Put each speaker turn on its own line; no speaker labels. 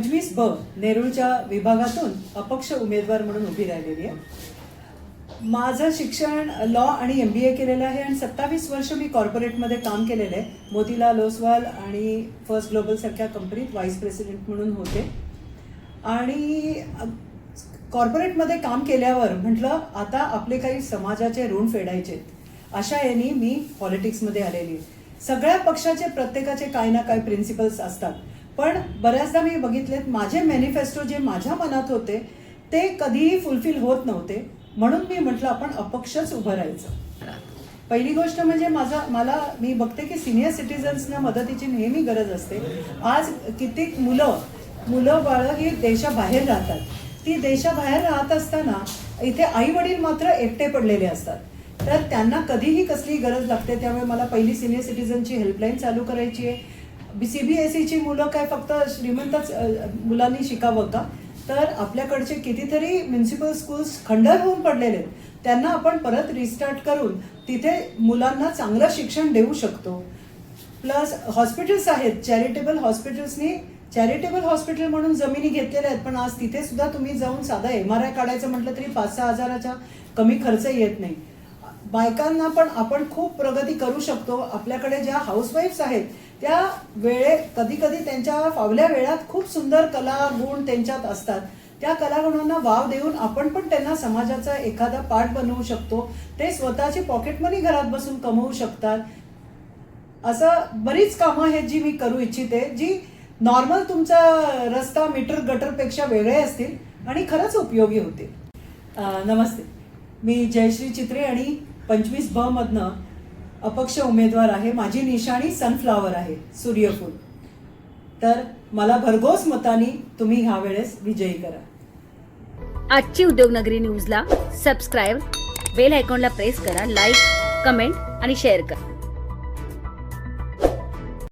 पंचवीस ब नेरूळच्या विभागातून अपक्ष उमेदवार म्हणून उभी राहिलेली आहे. माझं शिक्षण लॉ आणि एम बी ए केलेलं आहे आणि सत्तावीस वर्ष मी कॉर्पोरेटमध्ये काम केलेलं आहे. मोतीलाल ओसवाल आणि फर्स्ट ग्लोबलसारख्या कंपनीत व्हाईस प्रेसिडेंट म्हणून होते. आणि कॉर्पोरेटमध्ये काम केल्यावर म्हटलं आता आपले काही समाजाचे ऋण फेडायचे अशा याने मी पॉलिटिक्समध्ये आलेली आहे. सगळ्या पक्षाचे प्रत्येकाचे काही ना काही प्रिन्सिपल्स असतात. पण बऱ्याचदा मी बघितलेत माझे मॅनिफेस्टो जे माझ्या मनात होते ते कधीही फुलफिल होत नव्हते. म्हणून मी म्हटलं आपण अपक्षच उभं राहायचं. पहिली गोष्ट म्हणजे माझा मला मी बघते की सिनियर सिटीजन्सना मदतीची नेहमी गरज असते. आज कित्येक मुलं मुलं बाळं ही देशाबाहेर राहतात. ती देशाबाहेर राहत असताना इथे आई वडील मात्र एकटे पडलेले असतात. तर त्यांना कधीही कसली गरज लागते त्यामुळे मला पहिली सिनियर सिटीजनची हेल्पलाईन चालू करायची आहे. सी बी एस ईची मुलं काय फक्त श्रीमंतच मुलांनी शिकावं का? तर आपल्याकडचे कितीतरी म्युन्सिपल स्कूल्स खंडर होऊन पडलेले आहेत. त्यांना आपण परत रिस्टार्ट करून तिथे मुलांना चांगलं शिक्षण देऊ शकतो. प्लस हॉस्पिटल्स आहेत. चॅरिटेबल हॉस्पिटल्सनी चॅरिटेबल हॉस्पिटल म्हणून जमिनी घेतलेल्या आहेत. पण आज तिथे सुद्धा तुम्ही जाऊन साधा एम आर आय काढायचं म्हटलं तरी पाच सहा हजाराच्या कमी खर्च येत नाही. बायकांना पण आपण खूप प्रगती करू शकतो. आपल्याकडे ज्या हाऊसवाईफ्स आहेत त्या वेळे कधी कधी त्यांच्या फावल्या वेळात खूप सुंदर कला गुण त्यांच्यात असतात. त्या कलागुणांना वाव देऊन आपण पण त्यांना समाजाचा एखादा पार्ट बनवू शकतो. ते स्वतःची पॉकेट मनी घरात बसून कमवू शकतात. असं बरीच कामं आहेत जी मी करू इच्छिते जी नॉर्मल तुमचा रस्ता मीटर गटरपेक्षा वेगळे असतील आणि खरंच उपयोगी होतील. नमस्ते. मी जयश्री चित्रे आणि पंचवीस ब मधनं अपक्ष उमेदवार आहे. माझी निशाणी सनफ्लावर आहे सूर्यफूल. तर मला भरघोस मतानी तुम्ही ह्या वेळेस विजयी करा.
आजची उद्योगनगरी न्यूजला सबस्क्राईब बेल आयकॉनला प्रेस करा लाईक कमेंट आणि शेअर करा.